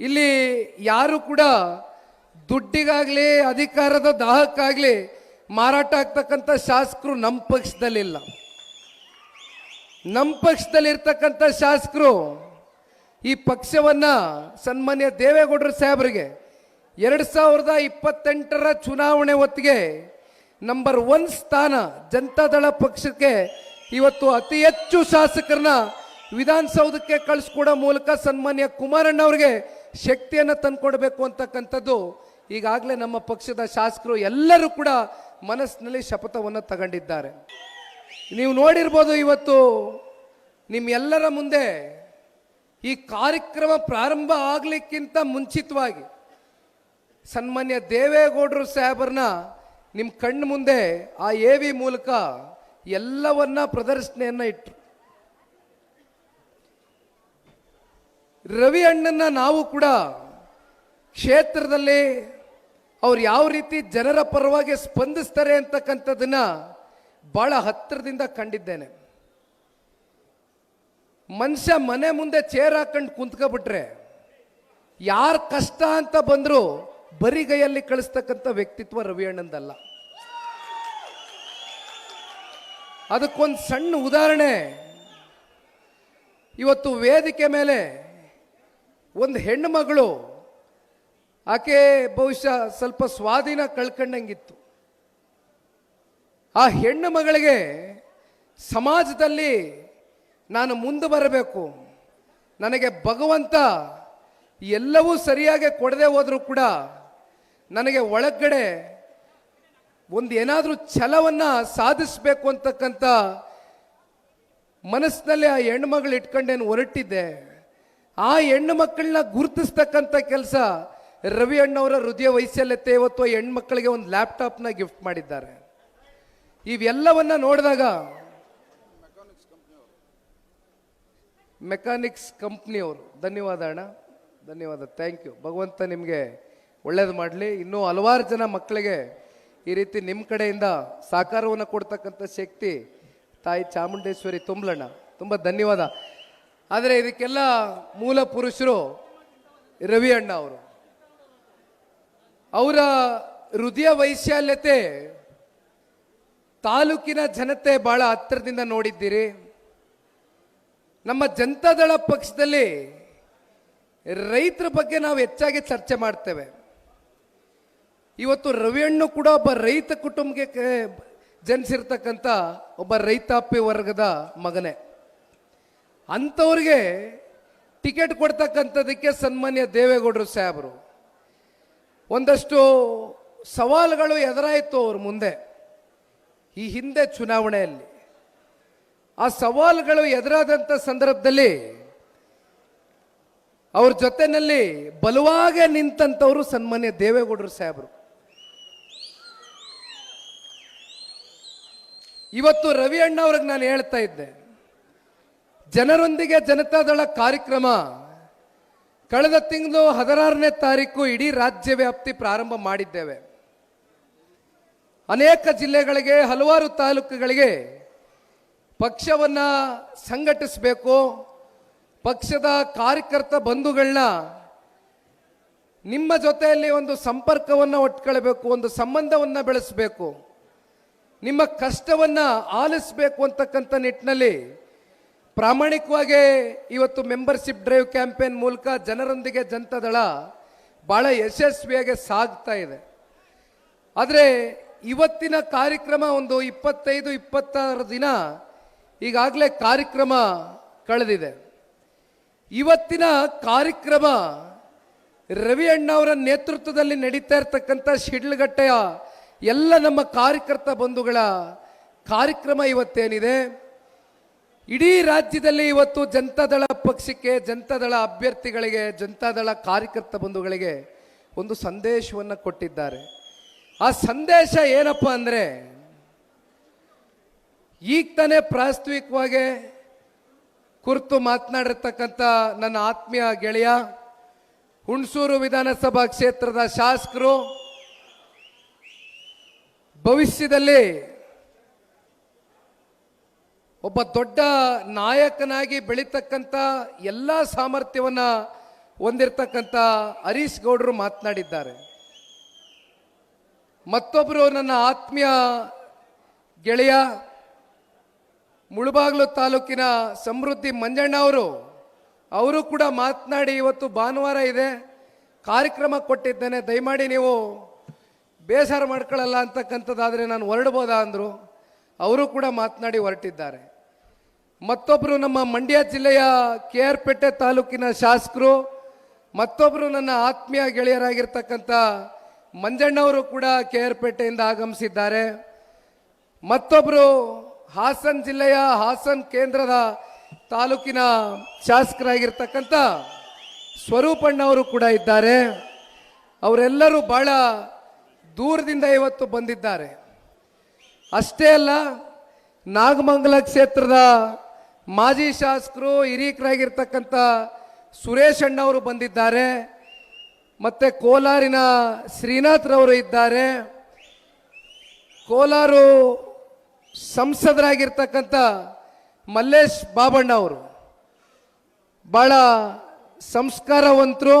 ಇಲ್ಲಿ ಯಾರು ಕೂಡ ದುಡ್ಡಿಗಾಗ್ಲಿ, ಅಧಿಕಾರದ ದಾಹಕ್ಕಾಗಲಿ ಮಾರಾಟ ಆಗ್ತಕ್ಕಂಥ ಶಾಸಕರು ನಮ್ಮ ಪಕ್ಷದಲ್ಲಿಲ್ಲ. ನಮ್ಮ ಪಕ್ಷದಲ್ಲಿ ಇರ್ತಕ್ಕಂಥ ಶಾಸಕರು ಈ ಪಕ್ಷವನ್ನ ಸನ್ಮಾನ್ಯ ದೇವೇಗೌಡರ ಸಾಹೇಬರಿಗೆ ಎರಡು ಸಾವಿರದ ಇಪ್ಪತ್ತೆಂಟರ ಚುನಾವಣೆ ಹೊತ್ತಿಗೆ ನಂಬರ್ ಒನ್ ಸ್ಥಾನ ಜನತಾದಳ ಪಕ್ಷಕ್ಕೆ ಇವತ್ತು ಅತಿ ಹೆಚ್ಚು ಶಾಸಕರನ್ನ ವಿಧಾನಸೌಧಕ್ಕೆ ಕಳಿಸ್ಕೊಡೋ ಮೂಲಕ ಸನ್ಮಾನ್ಯ ಕುಮಾರಣ್ಣ ಅವರಿಗೆ ಶಕ್ತಿಯನ್ನು ತಂದುಕೊಡ್ಬೇಕು ಅಂತಕ್ಕಂಥದ್ದು ಈಗಾಗಲೇ ನಮ್ಮ ಪಕ್ಷದ ಶಾಸಕರು ಎಲ್ಲರೂ ಕೂಡ ಮನಸ್ಸಿನಲ್ಲಿ ಶಪಥವನ್ನು ತಗೊಂಡಿದ್ದಾರೆ. ನೀವು ನೋಡಿರ್ಬೋದು ಇವತ್ತು ನಿಮ್ಮೆಲ್ಲರ ಮುಂದೆ ಈ ಕಾರ್ಯಕ್ರಮ ಪ್ರಾರಂಭ ಆಗಲಿಕ್ಕಿಂತ ಮುಂಚಿತವಾಗಿ ಸನ್ಮಾನ್ಯ ದೇವೇಗೌಡರು ಸಾಹೇಬರನ್ನ ನಿಮ್ಮ ಕಣ್ಣು ಮುಂದೆ ಆ ಎ ವಿ ಮೂಲಕ ಎಲ್ಲವನ್ನ ಪ್ರದರ್ಶನೆಯನ್ನು ಇಟ್ಟರು ರವಿ ಅಣ್ಣನ ನಾವು ಕೂಡ ಕ್ಷೇತ್ರದಲ್ಲಿ ಅವ್ರು ಯಾವ ರೀತಿ ಜನರ ಪರವಾಗಿ ಸ್ಪಂದಿಸ್ತಾರೆ ಅಂತಕ್ಕಂಥದ್ದನ್ನ ಬಹಳ ಹತ್ತಿರದಿಂದ ಕಂಡಿದ್ದೇನೆ. ಮನುಷ್ಯ ಮನೆ ಮುಂದೆ ಚೇರ್ ಹಾಕೊಂಡು ಕುಂತ್ಕೊಬಿಟ್ರೆ ಯಾರ ಕಷ್ಟ ಅಂತ ಬಂದರೂ ಬರಿಗೈಯಲ್ಲಿ ಕಳಿಸ್ತಕ್ಕಂಥ ವ್ಯಕ್ತಿತ್ವ ರವಿ ಅಣ್ಣಂದಲ್ಲ. ಅದಕ್ಕೊಂದು ಸಣ್ಣ ಉದಾಹರಣೆ, ಇವತ್ತು ವೇದಿಕೆ ಮೇಲೆ ಒಂದು ಹೆಣ್ಣು ಮಗಳು, ಆಕೆ ಬಹುಶಃ ಸ್ವಲ್ಪ ಸ್ವಾಧೀನ ಕಳ್ಕೊಂಡಂಗಿತ್ತು. ಆ ಹೆಣ್ಣು ಮಗಳಿಗೆ ಸಮಾಜದಲ್ಲಿ ನಾನು ಮುಂದೆ ಬರಬೇಕು. ನನಗೆ ಭಗವಂತ ಎಲ್ಲವೂ ಸರಿಯಾಗಿ ಕೊಡದೆ ಹೋದರೂ ಕೂಡ ನನಗೆ ಒಳಗಡೆ ಒಂದು ಏನಾದರೂ ಛಲವನ್ನು ಸಾಧಿಸಬೇಕು ಅಂತಕ್ಕಂಥ ಮನಸ್ಸಿನಲ್ಲಿ ಆ ಹೆಣ್ಮಗಳು ಇಟ್ಕೊಂಡೇನು ಹೊರಟಿದ್ದೆ. ಆ ಹೆಣ್ಣು ಮಕ್ಕಳನ್ನ ಗುರುತಿಸ್ತಕ್ಕಂಥ ಕೆಲಸ ರವಿ ಅಣ್ಣವರ ಹೃದಯ ವೈಶಲ್ಯತೆ ಇವತ್ತು ಹೆಣ್ಮಕ್ಳಿಗೆ ಒಂದು ಲ್ಯಾಪ್ಟಾಪ್ನ ಗಿಫ್ಟ್ ಮಾಡಿದ್ದಾರೆ. ಇವೆಲ್ಲವನ್ನ ನೋಡಿದಾಗ ಮೆಕ್ಯಾನಿಕ್ಸ್ ಕಂಪ್ನಿಯವರು ಧನ್ಯವಾದ ಅಣ್ಣ, ಧನ್ಯವಾದ ಥ್ಯಾಂಕ್ ಯು ಭಗವಂತ ನಿಮಗೆ ಒಳ್ಳೇದು ಮಾಡಲಿ. ಇನ್ನೂ ಹಲವಾರು ಜನ ಮಕ್ಕಳಿಗೆ ಈ ರೀತಿ ನಿಮ್ಮ ಕಡೆಯಿಂದ ಸಹಕಾರವನ್ನು ಕೊಡ್ತಕ್ಕಂಥ ಶಕ್ತಿ ತಾಯಿ ಚಾಮುಂಡೇಶ್ವರಿ ತುಂಬಲಣ್ಣ ತುಂಬ ಧನ್ಯವಾದ. ಆದರೆ ಇದಕ್ಕೆಲ್ಲ ಮೂಲ ಪುರುಷರು ರವಿ ಅಣ್ಣ ಅವರು. ಅವರ ಹೃದಯ ವೈಶಾಲ್ಯತೆ ತಾಲೂಕಿನ ಜನತೆ ಬಹಳ ಹತ್ತಿರದಿಂದ ನೋಡಿದ್ದೀರಿ. ನಮ್ಮ ಜನತಾದಳ ಪಕ್ಷದಲ್ಲಿ ರೈತರ ಬಗ್ಗೆ ನಾವು ಹೆಚ್ಚಾಗಿ ಚರ್ಚೆ ಮಾಡ್ತೇವೆ. ಇವತ್ತು ರವಿಯಣ್ಣು ಕೂಡ ಒಬ್ಬ ರೈತ ಕುಟುಂಬಕ್ಕೆ ಜನಿಸಿರ್ತಕ್ಕಂಥ ಒಬ್ಬ ರೈತಾಪಿ ವರ್ಗದ ಮಗನೇ. ಅಂಥವ್ರಿಗೆ ಟಿಕೆಟ್ ಕೊಡ್ತಕ್ಕಂಥದಕ್ಕೆ ಸನ್ಮಾನ್ಯ ದೇವೇಗೌಡರು ಸಾಹೇಬರು. ಒಂದಷ್ಟು ಸವಾಲುಗಳು ಎದುರಾಯಿತು ಅವ್ರ ಮುಂದೆ. ಈ ಹಿಂದೆ ಚುನಾವಣೆಯಲ್ಲಿ. ಆ ಸವಾಲುಗಳು ಎದುರಾದಂಥ ಸಂದರ್ಭದಲ್ಲಿ ಅವ್ರ ಜೊತೆನಲ್ಲಿ ಬಲವಾಗಿ ನಿಂತವರು ಸನ್ಮಾನ್ಯ ದೇವೇಗೌಡರು ಸಾಹೇಬರು. ಇವತ್ತು ರವಿ ಅಣ್ಣ ಅವ್ರಿಗೆ ನಾನು ಹೇಳ್ತಾ ಇದ್ದೆ. ಜನರೊಂದಿಗೆ ಜನತಾದಳ ಕಾರ್ಯಕ್ರಮ. ಕಳೆದ ತಿಂಗಳು ಹದಿನಾರನೇ ತಾರೀಕು ಇಡೀ ರಾಜ್ಯ ವ್ಯಾಪ್ತಿ ಪ್ರಾರಂಭ ಮಾಡಿದ್ದೇವೆ. ಅನೇಕ ಜಿಲ್ಲೆಗಳಿಗೆ, ಹಲವಾರು ತಾಲೂಕುಗಳಿಗೆ ಪಕ್ಷವನ್ನು ಸಂಘಟಿಸಬೇಕು, ಪಕ್ಷದ ಕಾರ್ಯಕರ್ತ ಬಂಧುಗಳನ್ನ ನಿಮ್ಮ ಜೊತೆಯಲ್ಲಿ ಒಂದು ಸಂಪರ್ಕವನ್ನು ಒಟ್ಕೊಳ್ಬೇಕು, ಒಂದು ಸಂಬಂಧವನ್ನು ಬೆಳೆಸಬೇಕು. ನಿಮ್ಮ ಕಷ್ಟವನ್ನು ಆಲಿಸಬೇಕು ಅಂತಕ್ಕಂಥ ನಿಟ್ಟಿನಲ್ಲಿ ಪ್ರಾಮಾಣಿಕವಾಗಿ ಇವತ್ತು ಮೆಂಬರ್ಶಿಪ್ ಡ್ರೈವ್ ಕ್ಯಾಂಪೇನ್ ಮೂಲಕ ಜನರೊಂದಿಗೆ ಜನತಾದಳ ಬಹಳ ಯಶಸ್ವಿಯಾಗಿ ಸಾಗ್ತಾ ಇದೆ. ಆದರೆ ಇವತ್ತಿನ ಕಾರ್ಯಕ್ರಮ ಒಂದು ಇಪ್ಪತ್ತೈದು, ಇಪ್ಪತ್ತಾರು ದಿನ ಈಗಾಗಲೇ ಕಾರ್ಯಕ್ರಮ ಕಳೆದಿದೆ. ಇವತ್ತಿನ ಕಾರ್ಯಕ್ರಮ ರವಿ ಅಣ್ಣವರ ನೇತೃತ್ವದಲ್ಲಿ ನಡೀತಾ ಇರತಕ್ಕಂಥ ಶಿಡ್ಲಘಟ್ಟೆಯ ಎಲ್ಲ ನಮ್ಮ ಕಾರ್ಯಕರ್ತ ಬಂಧುಗಳ ಕಾರ್ಯಕ್ರಮ ಇವತ್ತೇನಿದೆ. ಇಡೀ ರಾಜ್ಯದಲ್ಲಿ ಇವತ್ತು ಜನತಾದಳ ಪಕ್ಷಕ್ಕೆ ಜನತಾದಳ ಅಭ್ಯರ್ಥಿಗಳಿಗೆ ಜನತಾದಳ ಕಾರ್ಯಕರ್ತ ಬಂಧುಗಳಿಗೆ ಒಂದು ಸಂದೇಶವನ್ನು ಕೊಟ್ಟಿದ್ದಾರೆ. ಆ ಸಂದೇಶ ಏನಪ್ಪ ಅಂದರೆ, ಈಗ ತಾನೇ ಪ್ರಾಸ್ತಾವಿಕವಾಗಿ ಕುರಿತು ಮಾತನಾಡಿರ್ತಕ್ಕಂಥ ನನ್ನ ಆತ್ಮೀಯ ಗೆಳೆಯ, ಹುಣಸೂರು ವಿಧಾನಸಭಾ ಕ್ಷೇತ್ರದ ಶಾಸಕರು, ಭವಿಷ್ಯದಲ್ಲಿ ಒಬ್ಬ ದೊಡ್ಡ ನಾಯಕನಾಗಿ ಬೆಳೀತಕ್ಕಂಥ ಎಲ್ಲ ಸಾಮರ್ಥ್ಯವನ್ನು ಹೊಂದಿರತಕ್ಕಂಥ ಹರೀಶ್ ಗೌಡರು ಮಾತನಾಡಿದ್ದಾರೆ. ಮತ್ತೊಬ್ಬರು ನನ್ನ ಆತ್ಮೀಯ ಗೆಳೆಯ ಮುಳುಬಾಗ್ಲು ತಾಲೂಕಿನ ಸಮೃದ್ಧಿ ಮಂಜಣ್ಣ ಅವರು ಅವರು ಕೂಡ ಮಾತನಾಡಿ ಇವತ್ತು ಭಾನುವಾರ ಇದೆ. ಕಾರ್ಯಕ್ರಮ ಕೊಟ್ಟಿದ್ದೇನೆ. ದಯಮಾಡಿ ನೀವು ಬೇಸರ ಮಾಡ್ಕೊಳ್ಳಲ್ಲ ಅಂತಕ್ಕಂಥದ್ದಾದರೆ ನಾನು ಹೊರಡ್ಬೋದಾ ಅಂದರು. ಅವರು ಕೂಡ ಮಾತನಾಡಿ ಹೊರಟಿದ್ದಾರೆ. ಮತ್ತೊಬ್ಬರು ನಮ್ಮ ಮಂಡ್ಯ ಜಿಲ್ಲೆಯ ಕೆ ಆರ್ ಪೇಟೆ ತಾಲೂಕಿನ ಶಾಸಕರು ಮತ್ತೊಬ್ಬರು ನನ್ನ ಆತ್ಮೀಯ ಗೆಳೆಯರಾಗಿರ್ತಕ್ಕಂಥ ಮಂಜಣ್ಣವರು ಕೂಡ ಕೆ ಆರ್ ಪೇಟೆಯಿಂದ ಆಗಮಿಸಿದ್ದಾರೆ. ಮತ್ತೊಬ್ಬರು ಹಾಸನ್ ಜಿಲ್ಲೆಯ ಹಾಸನ್ ಕೇಂದ್ರದ ತಾಲೂಕಿನ ಶಾಸಕರಾಗಿರ್ತಕ್ಕಂಥ ಸ್ವರೂಪಣ್ಣವರು ಕೂಡ ಇದ್ದಾರೆ. ಅವರೆಲ್ಲರೂ ಬಹಳ ದೂರದಿಂದ ಇವತ್ತು ಬಂದಿದ್ದಾರೆ. ಅಷ್ಟೇ ಅಲ್ಲ, ನಾಗಮಂಗಲ ಕ್ಷೇತ್ರದ ಮಾಜಿ ಶಾಸಕರು, ಹಿರೀಕರಾಗಿರ್ತಕ್ಕಂಥ ಸುರೇಶ್ ಅಣ್ಣವರು ಬಂದಿದ್ದಾರೆ, ಮತ್ತೆ ಕೋಲಾರಿನ ಶ್ರೀನಾಥ್ರವರು ಇದ್ದಾರೆ. ಕೋಲಾರು ಸಂಸದರಾಗಿರ್ತಕ್ಕಂಥ ಮಲ್ಲೇಶ್ ಬಾಬಣ್ಣ ಅವರು ಭಾಳ ಸಂಸ್ಕಾರವಂತರು,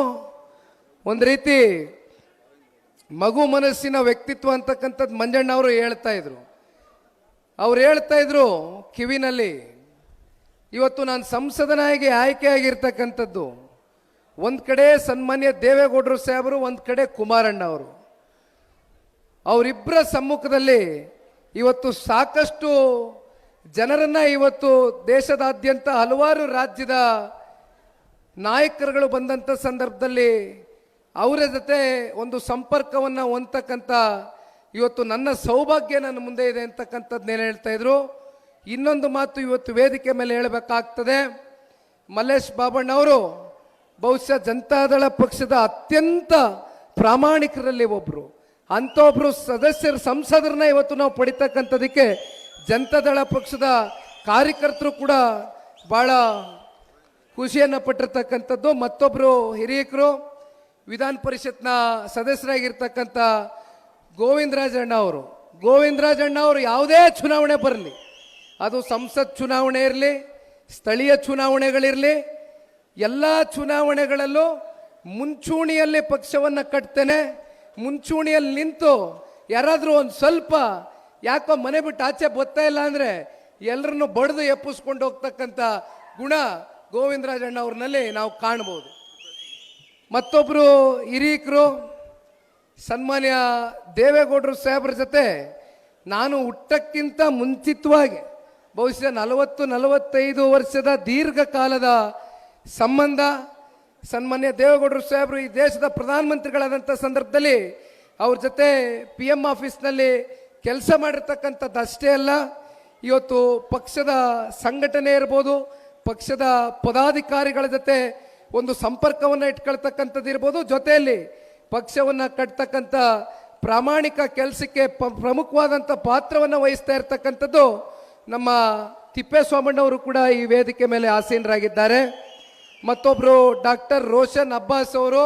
ಒಂದು ರೀತಿ ಮಗು ಮನಸ್ಸಿನ ವ್ಯಕ್ತಿತ್ವ ಅಂತಕ್ಕಂಥದ್ದು ಮಂಜಣ್ಣ ಅವರು ಹೇಳ್ತಾ ಇದ್ರು. ಅವ್ರು ಹೇಳ್ತಾ ಇದ್ರು ಕಿವಿನಲ್ಲಿ ಇವತ್ತು ನಾನು ಸಂಸದನಾಗಿ ಆಯ್ಕೆ ಆಗಿರ್ತಕ್ಕಂಥದ್ದು ಒಂದು ಕಡೆ ಸನ್ಮಾನ್ಯ ದೇವೇಗೌಡರು ಸಾಹೇಬರು, ಒಂದು ಕಡೆ ಕುಮಾರಣ್ಣ ಅವರು. ಅವರಿಬ್ಬರ ಸಮ್ಮುಖದಲ್ಲಿ ಇವತ್ತು ಸಾಕಷ್ಟು ಜನರನ್ನ ಇವತ್ತು ದೇಶದಾದ್ಯಂತ ಹಲವಾರು ರಾಜ್ಯದ ನಾಯಕರುಗಳು ಬಂದಂಥ ಸಂದರ್ಭದಲ್ಲಿ ಅವರ ಜೊತೆ ಒಂದು ಸಂಪರ್ಕವನ್ನು ಹೊಂದತಕ್ಕಂಥ ಇವತ್ತು ನನ್ನ ಸೌಭಾಗ್ಯ ನನ್ನ ಮುಂದೆ ಇದೆ ಅಂತಕ್ಕಂಥದ್ದನ್ನೇನು ಹೇಳ್ತಾ ಇದ್ರು? ಇನ್ನೊಂದು ಮಾತು ಇವತ್ತು ವೇದಿಕೆ ಮೇಲೆ ಹೇಳಬೇಕಾಗ್ತದೆ. ಮಲ್ಲೇಶ್ ಬಾಬಣ್ಣವರು ಬಹುಶಃ ಜನತಾದಳ ಪಕ್ಷದ ಅತ್ಯಂತ ಪ್ರಾಮಾಣಿಕರಲ್ಲಿ ಒಬ್ಬರು ಅಂಥೊಬ್ಬರು ಸದಸ್ಯರು, ಸಂಸದರನ್ನ ಇವತ್ತು ನಾವು ಪಡಿತಕ್ಕಂಥದಕ್ಕೆ ಜನತಾದಳ ಪಕ್ಷದ ಕಾರ್ಯಕರ್ತರು ಕೂಡ ಬಹಳ ಖುಷಿಯನ್ನು ಪಟ್ಟಿರ್ತಕ್ಕಂಥದ್ದು. ಮತ್ತೊಬ್ಬರು ಹಿರಿಯಕರು, ವಿಧಾನ ಪರಿಷತ್ನ ಸದಸ್ಯರಾಗಿರ್ತಕ್ಕಂಥ ಗೋವಿಂದರಾಜಣ್ಣ ಅವರು. ಗೋವಿಂದರಾಜಣ್ಣ ಅವರು ಯಾವುದೇ ಚುನಾವಣೆ ಬರಲಿ ಅದು ಸಂಸತ್ ಚುನಾವಣೆ ಇರಲಿ, ಸ್ಥಳೀಯ ಚುನಾವಣೆಗಳಿರಲಿ, ಎಲ್ಲ ಚುನಾವಣೆಗಳಲ್ಲೂ ಮುಂಚೂಣಿಯಲ್ಲಿ ಪಕ್ಷವನ್ನು ಕಟ್ತೇನೆ, ಮುಂಚೂಣಿಯಲ್ಲಿ ನಿಂತು ಯಾರಾದರೂ ಒಂದು ಸ್ವಲ್ಪ ಯಾಕೋ ಮನೆ ಬಿಟ್ಟು ಆಚೆ ಬರ್ತಾ ಇಲ್ಲ ಅಂದರೆ ಎಲ್ಲರನ್ನು ಬಡಿದು ಎಪ್ಪಿಸ್ಕೊಂಡು ಹೋಗ್ತಕ್ಕಂಥ ಗುಣ ಗೋವಿಂದರಾಜಣ್ಣ ಅವ್ರನ್ನಲ್ಲಿ ನಾವು ಕಾಣ್ಬೋದು. ಮತ್ತೊಬ್ಬರು ಹಿರೀಕರು ಸನ್ಮಾನ್ಯ ದೇವೇಗೌಡರು ಸಾಹೇಬ್ರ ಜೊತೆ ನಾನು ಹುಟ್ಟಕ್ಕಿಂತ ಮುಂಚಿತವಾಗಿ ಬಹುಶಃ ನಲವತ್ತು, ನಲವತ್ತೈದು ವರ್ಷದ ದೀರ್ಘಕಾಲದ ಸಂಬಂಧ ಸನ್ಮಾನ್ಯ ದೇವೇಗೌಡರು ಸಾಹೇಬರು ಈ ದೇಶದ ಪ್ರಧಾನಮಂತ್ರಿಗಳಾದಂಥ ಸಂದರ್ಭದಲ್ಲಿ ಅವ್ರ ಜೊತೆ ಪಿ ಎಂ ಆಫೀಸ್ನಲ್ಲಿ ಕೆಲಸ ಮಾಡಿರ್ತಕ್ಕಂಥದ್ದು ಅಷ್ಟೇ ಅಲ್ಲ, ಇವತ್ತು ಪಕ್ಷದ ಸಂಘಟನೆ ಇರ್ಬೋದು, ಪಕ್ಷದ ಪದಾಧಿಕಾರಿಗಳ ಜೊತೆ ಒಂದು ಸಂಪರ್ಕವನ್ನು ಇಟ್ಕೊಳ್ತಕ್ಕಂಥದ್ದು ಇರ್ಬೋದು, ಜೊತೆಯಲ್ಲಿ ಪಕ್ಷವನ್ನು ಕಟ್ತಕ್ಕಂಥ ಪ್ರಾಮಾಣಿಕ ಕೆಲಸಕ್ಕೆ ಪ್ರಮುಖವಾದಂಥ ಪಾತ್ರವನ್ನು ವಹಿಸ್ತಾ ಇರ್ತಕ್ಕಂಥದ್ದು ನಮ್ಮ ತಿಪ್ಪೇಸ್ವಾಮಣ್ಣವರು ಕೂಡ ಈ ವೇದಿಕೆ ಮೇಲೆ ಆಸೀನರಾಗಿದ್ದಾರೆ. ಮತ್ತೊಬ್ಬರು ಡಾಕ್ಟರ್ ರೋಷನ್ ಅಬ್ಬಾಸ್ ಅವರು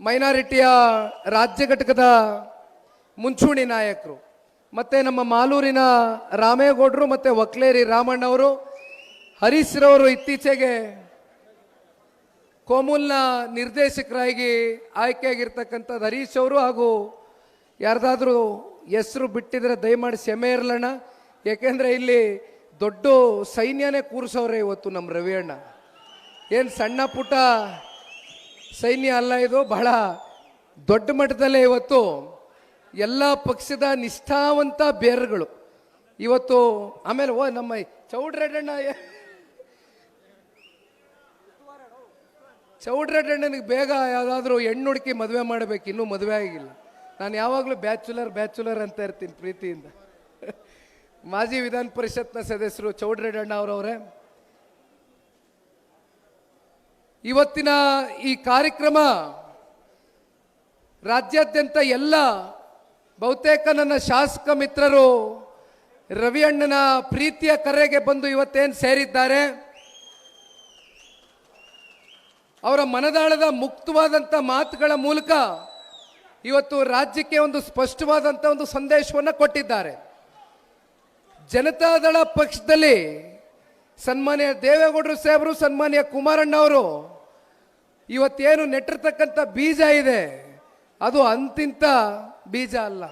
ಮೈನಾರಿಟಿಯ ರಾಜ್ಯ ಘಟಕದ ಮುಂಚೂಣಿ ನಾಯಕರು, ಮತ್ತು ನಮ್ಮ ಮಾಲೂರಿನ ರಾಮೇಗೌಡರು ಮತ್ತು ಒಕ್ಲೇರಿ ರಾಮಣ್ಣವರು ಹರೀಶ್ರವರು ಇತ್ತೀಚೆಗೆ ಕೋಮುಲ್ನ ನಿರ್ದೇಶಕರಾಗಿ ಆಯ್ಕೆಯಾಗಿರ್ತಕ್ಕಂಥದ್ದು ಹರೀಶ್ ಅವರು ಹಾಗೂ ಯಾರ್ದಾದ್ರೂ ಹೆಸರು ಬಿಟ್ಟಿದ್ರೆ ದಯಮಾಡಿ ಸೆಮೆ ಇರಲಣ್ಣ ಯಾಕೆಂದರೆ ಇಲ್ಲಿ ದೊಡ್ಡ ಸೈನ್ಯನೇ ಕೂರಿಸೋರೆ ಇವತ್ತು ನಮ್ಮ ರವಿ ಅಣ್ಣ ಏನು ಸಣ್ಣ ಪುಟ್ಟ ಸೈನ್ಯ ಅಲ್ಲ ಇದು, ಬಹಳ ದೊಡ್ಡ ಮಟ್ಟದಲ್ಲೇ ಇವತ್ತು ಎಲ್ಲ ಪಕ್ಷದ ನಿಷ್ಠಾವಂತ ಬೇರ್ಗಳು ಇವತ್ತು ಆಮೇಲೆ, ಓ, ನಮ್ಮ ಚೌಡ್ರೆಡ್ಡಣ್ಣ ಚೌಡ್ರೆಡ್ಡಣ್ಣನಿಗೆ ಬೇಗ ಯಾವುದಾದ್ರೂ ಹೆಣ್ಣು ಹುಡುಕಿ ಮದುವೆ ಮಾಡಬೇಕು, ಇನ್ನೂ ಮದುವೆ ಆಗಿಲ್ಲ. ನಾನು ಯಾವಾಗಲೂ ಬ್ಯಾಚುಲರ್ ಬ್ಯಾಚುಲರ್ ಅಂತ ಇರ್ತೀನಿ ಪ್ರೀತಿಯಿಂದ. ಮಾಜಿ ವಿಧಾನ ಪರಿಷತ್ನ ಸದಸ್ಯರು ಚೌಡ್ರೆಡ್ಡಣ್ಣ ಅವರವರೇ. ಇವತ್ತಿನ ಈ ಕಾರ್ಯಕ್ರಮ ರಾಜ್ಯಾದ್ಯಂತ ಎಲ್ಲ ಬಹುತೇಕ ನನ್ನ ಶಾಸಕ ಮಿತ್ರರು ರವಿ ಅಣ್ಣನ ಪ್ರೀತಿಯ ಕರೆಗೆ ಬಂದು ಇವತ್ತೇನು ಸೇರಿದ್ದಾರೆ. ಅವರ ಮನದಾಳದ ಮುಕ್ತವಾದಂಥ ಮಾತುಗಳ ಮೂಲಕ ಇವತ್ತು ರಾಜ್ಯಕ್ಕೆ ಒಂದು ಸ್ಪಷ್ಟವಾದಂಥ ಒಂದು ಸಂದೇಶವನ್ನು ಕೊಟ್ಟಿದ್ದಾರೆ. ಜನತಾದಳ ಪಕ್ಷದಲ್ಲಿ ಸನ್ಮಾನ್ಯ ದೇವೇಗೌಡರು ಸಾಹೇಬರು, ಸನ್ಮಾನ್ಯ ಕುಮಾರಣ್ಣ ಅವರು ಇವತ್ತೇನು ನೆಟ್ಟಿರ್ತಕ್ಕಂಥ ಬೀಜ ಇದೆ, ಅದು ಅಂತಿಂತ ಬೀಜ ಅಲ್ಲ.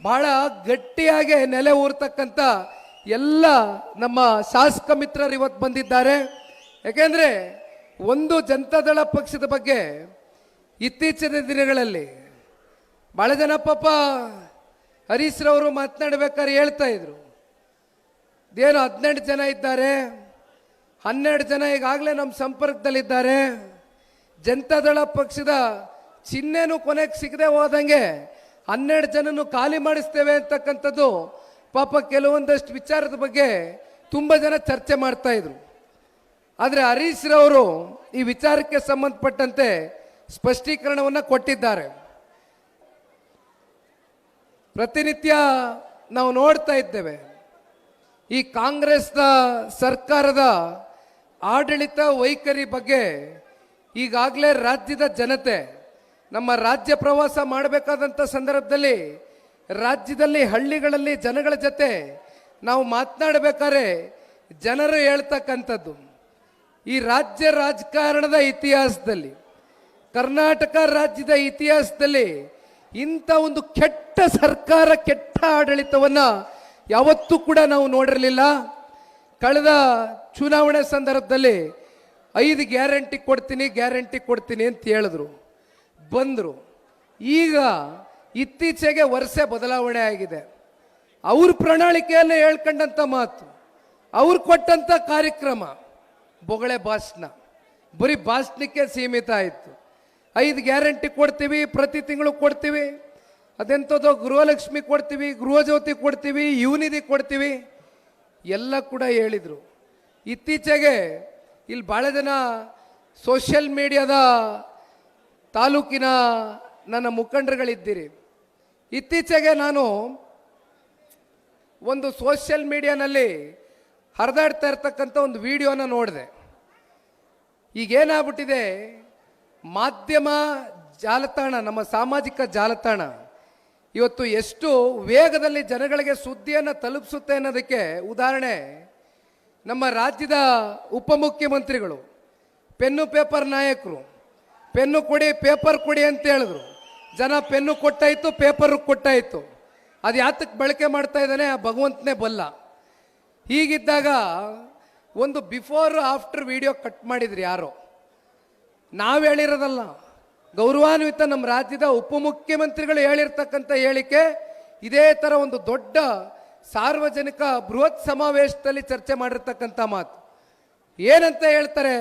ಬಹಳ ಗಟ್ಟಿಯಾಗಿ ನೆಲೆ ಊರ್ತಕ್ಕಂಥ ಎಲ್ಲ ನಮ್ಮ ಶಾಸಕ ಮಿತ್ರರು ಇವತ್ತು ಬಂದಿದ್ದಾರೆ. ಯಾಕೆಂದರೆ ಒಂದು ಜನತಾದಳ ಪಕ್ಷದ ಬಗ್ಗೆ ಇತ್ತೀಚಿನ ದಿನಗಳಲ್ಲಿ ಬಹಳ ಜನ ಪಾಪ ಹರೀಶ್ ರವರು ಮಾತನಾಡ್ಬೇಕಾದ್ರೆ ಹೇಳ್ತಾ ಇದ್ರು. ಇದೇನು ಹದಿನೆಂಟು ಜನ ಇದ್ದಾರೆ? ಹನ್ನೆರಡು ಜನ ಈಗಾಗಲೇ ನಮ್ಮ ಸಂಪರ್ಕದಲ್ಲಿದ್ದಾರೆ. ಜನತಾದಳ ಪಕ್ಷದ ಚಿಹ್ನೆನೂ ಕೊನೆಗೆ ಸಿಗದೆ ಹೋದಂಗೆ ಹನ್ನೆರಡು ಜನನು ಖಾಲಿ ಮಾಡಿಸ್ತೇವೆ ಅಂತಕ್ಕಂಥದ್ದು ಪಾಪ ಕೆಲವೊಂದಷ್ಟು ವಿಚಾರದ ಬಗ್ಗೆ ತುಂಬ ಜನ ಚರ್ಚೆ ಮಾಡ್ತಾ ಇದ್ರು. ಆದರೆ ಹರೀಶ್ರವರು ಈ ವಿಚಾರಕ್ಕೆ ಸಂಬಂಧಪಟ್ಟಂತೆ ಸ್ಪಷ್ಟೀಕರಣವನ್ನು ಕೊಟ್ಟಿದ್ದಾರೆ. ಪ್ರತಿನಿತ್ಯ ನಾವು ನೋಡ್ತಾ ಇದ್ದೇವೆ. ಈ ಕಾಂಗ್ರೆಸ್ನ ಸರ್ಕಾರದ ಆಡಳಿತ ವೈಖರಿ ಬಗ್ಗೆ ಈಗಾಗಲೇ ರಾಜ್ಯದ ಜನತೆ, ನಮ್ಮ ರಾಜ್ಯ ಪ್ರವಾಸ ಮಾಡಬೇಕಾದಂಥ ಸಂದರ್ಭದಲ್ಲಿ ರಾಜ್ಯದಲ್ಲಿ ಹಳ್ಳಿಗಳಲ್ಲಿ ಜನಗಳ ಜೊತೆ ನಾವು ಮಾತನಾಡಬೇಕಾದ್ರೆ ಜನರು ಹೇಳ್ತಕ್ಕಂಥದ್ದು. ಈ ರಾಜ್ಯ ರಾಜಕಾರಣದ ಇತಿಹಾಸದಲ್ಲಿ, ಕರ್ನಾಟಕ ರಾಜ್ಯದ ಇತಿಹಾಸದಲ್ಲಿ ಇಂಥ ಒಂದು ಕೆಟ್ಟ ಸರ್ಕಾರ, ಕೆಟ್ಟ ಆಡಳಿತವನ್ನು ಯಾವತ್ತೂ ಕೂಡ ನಾವು ನೋಡಿರಲಿಲ್ಲ. ಕಳೆದ ಚುನಾವಣೆ ಸಂದರ್ಭದಲ್ಲಿ ಐದು ಗ್ಯಾರಂಟಿ ಕೊಡ್ತೀನಿ ಗ್ಯಾರಂಟಿ ಕೊಡ್ತೀನಿ ಅಂತ ಹೇಳಿದ್ರು. ಬಂದರು. ಈಗ ಇತ್ತೀಚೆಗೆ ವರ್ಷ ಬದಲಾವಣೆ ಆಗಿದೆ. ಅವ್ರ ಪ್ರಣಾಳಿಕೆಯಲ್ಲೇ ಹೇಳ್ಕೊಂಡಂಥ ಮಾತು. ಅವ್ರು ಕೊಟ್ಟಂಥ ಕಾರ್ಯಕ್ರಮ, ಬೊಗಳೆ ಭಾಷಣ ಬರೀ ಭಾಷಣಕ್ಕೆ ಸೀಮಿತ ಆಯಿತು. ಐದು ಗ್ಯಾರಂಟಿ ಕೊಡ್ತೀವಿ, ಪ್ರತಿ ತಿಂಗಳು ಕೊಡ್ತೀವಿ. ಅದೆಂಥದ್ದು ಗೃಹಲಕ್ಷ್ಮಿ ಕೊಡ್ತೀವಿ, ಗೃಹಜ್ಯೋತಿ ಕೊಡ್ತೀವಿ, ಯುವನಿಧಿ ಕೊಡ್ತೀವಿ. ಎಲ್ಲ ಕೂಡ ಹೇಳಿದರು. ಇತ್ತೀಚೆಗೆ ಇಲ್ಲಿ ಭಾಳ ಜನ ಸೋಷಿಯಲ್ ಮೀಡಿಯಾದ ತಾಲೂಕಿನ ನನ್ನ ಮುಖಂಡರುಗಳಿದ್ದೀರಿ. ಇತ್ತೀಚೆಗೆ ನಾನು ಒಂದು ಸೋಷಿಯಲ್ ಮೀಡಿಯಾನಲ್ಲಿ ಹರಿದಾಡ್ತಾ ಇರ್ತಕ್ಕಂಥ ಒಂದು ವಿಡಿಯೋನ ನೋಡಿದೆ. ಈಗೇನಾಗ್ಬಿಟ್ಟಿದೆ? ಮಾಧ್ಯಮ ಜಾಲತಾಣ, ನಮ್ಮ ಸಾಮಾಜಿಕ ಜಾಲತಾಣ, ಇವತ್ತು ಎಷ್ಟು ವೇಗದಲ್ಲಿ ಜನಗಳಿಗೆ ಸುದ್ದಿಯನ್ನು ತಲುಪಿಸುತ್ತೆ ಅನ್ನೋದಕ್ಕೆ ಉದಾಹರಣೆ, ನಮ್ಮ ರಾಜ್ಯದ ಉಪಮುಖ್ಯಮಂತ್ರಿಗಳು, ಪೆನ್ನು ಪೇಪರ್ ನಾಯಕರು, ಪೆನ್ನು ಕೊಡಿ, ಪೇಪರ್ ಕೊಡಿ ಅಂತ ಹೇಳಿದ್ರು. ಜನ ಪೆನ್ನು ಕೊಟ್ಟಾಯಿತು, ಪೇಪರ್ ಕೊಟ್ಟಾಯಿತು. ಅದು ಯಾತಕ್ಕೆ ಬಳಕೆ ಮಾಡ್ತಾ ಇದ್ದಾನೆ? ಆ ಭಗವಂತನೇ ಬಲ್ಲ. ಹೀಗಿದ್ದಾಗ, ಒಂದು ಬಿಫೋರ್ ಆಫ್ಟರ್ ವಿಡಿಯೋ ಕಟ್ ಮಾಡಿದ್ರು ಯಾರೋ? ನಾವು ಹೇಳಿರೋದಲ್ಲ. ಗೌರವಾನ್ವಿತ ನಮ್ಮ ರಾಜ್ಯದ ಉಪಮುಖ್ಯಮಂತ್ರಿಗಳು ಹೇಳಿರ್ತಕ್ಕಂಥ ಹೇಳಿಕೆ ಇದೇ ಥರ ಒಂದು ದೊಡ್ಡ ಸಾರ್ವಜನಿಕ ಬೃಹತ್ ಸಮಾವೇಶದಲ್ಲಿ ಚರ್ಚೆ ಮಾಡಿರ್ತಕ್ಕಂಥ ಮಾತು. ಏನಂತ ಹೇಳ್ತಾರೆ?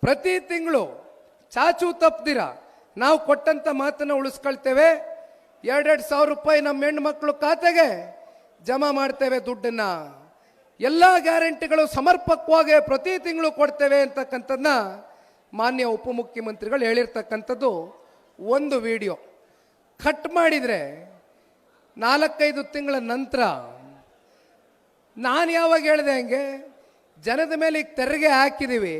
ಪ್ರತಿ ತಿಂಗಳು ಚಾಚು ತಪ್ಪದಿರ ನಾವು ಕೊಟ್ಟಂಥ ಮಾತನ್ನು ಉಳಿಸ್ಕೊಳ್ತೇವೆ. ಎರಡೆರಡು ಸಾವಿರ ರೂಪಾಯಿ ನಮ್ಮ ಹೆಣ್ಮಕ್ಳು ಖಾತೆಗೆ ಜಮಾ ಮಾಡ್ತೇವೆ ದುಡ್ಡನ್ನ. ಎಲ್ಲ ಗ್ಯಾರಂಟಿಗಳು ಸಮರ್ಪಕವಾಗಿ ಪ್ರತಿ ತಿಂಗಳು ಕೊಡ್ತೇವೆ ಅಂತಕ್ಕಂಥದ್ದನ್ನ ಮಾನ್ಯ ಉಪಮುಖ್ಯಮಂತ್ರಿಗಳು ಹೇಳಿರ್ತಕ್ಕಂಥದ್ದು ಒಂದು ವಿಡಿಯೋ. ಕಟ್ ಮಾಡಿದರೆ ನಾಲ್ಕೈದು ತಿಂಗಳ ನಂತರ ನಾನು ಯಾವಾಗ ಹೇಳಿದೆ ಹಂಗೆ, ಜನದ ಮೇಲೆ ಈಗ ತೆರಿಗೆ ಹಾಕಿದ್ದೀವಿ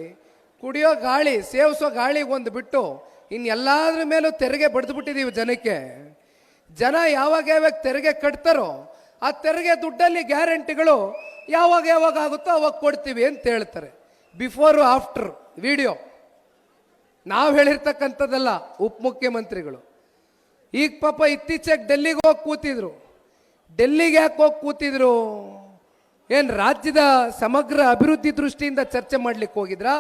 ಕುಡಿಯೋ ಗಾಳಿ, ಸೇವಿಸೋ ಗಾಳಿಗೆ ಒಂದು ಬಿಟ್ಟು ಇನ್ನು ಎಲ್ಲಾದ್ರ ಮೇಲೂ ತೆರಿಗೆ ಬಡ್ದುಬಿಟ್ಟಿದ್ದೀವಿ ಜನಕ್ಕೆ. ಜನ ಯಾವಾಗ ಯಾವಾಗ ತೆರಿಗೆ ಕಟ್ತಾರೋ ಆ ತೆರಿಗೆ ದುಡ್ಡಲ್ಲಿ ಗ್ಯಾರಂಟಿಗಳು ಯಾವಾಗ ಯಾವಾಗ ಆಗುತ್ತೋ ಅವಾಗ ಕೊಡ್ತೀವಿ ಅಂತ ಹೇಳ್ತಾರೆ. Before after video. ನಾವು ಹೇಳಿರ್ತಕ್ಕಂಥದ್ದಲ್ಲ ಉಪಮುಖ್ಯಮಂತ್ರಿಗಳು ಈಗ ಪಾಪ ಇತ್ತೀಚೆಗೆ ಡೆಲ್ಲಿಗೆ ಹೋಗಿ ಕೂತಿದ್ರು. ಡೆಲ್ಲಿಗೆ ಯಾಕೆ ಹೋಗಿ ಕೂತಿದ್ರು? ಏನು ರಾಜ್ಯದ ಸಮಗ್ರ ಅಭಿವೃದ್ಧಿ ದೃಷ್ಟಿಯಿಂದ ಚರ್ಚೆ ಮಾಡ್ಲಿಕ್ಕೆ ಹೋಗಿದ್ರಾ?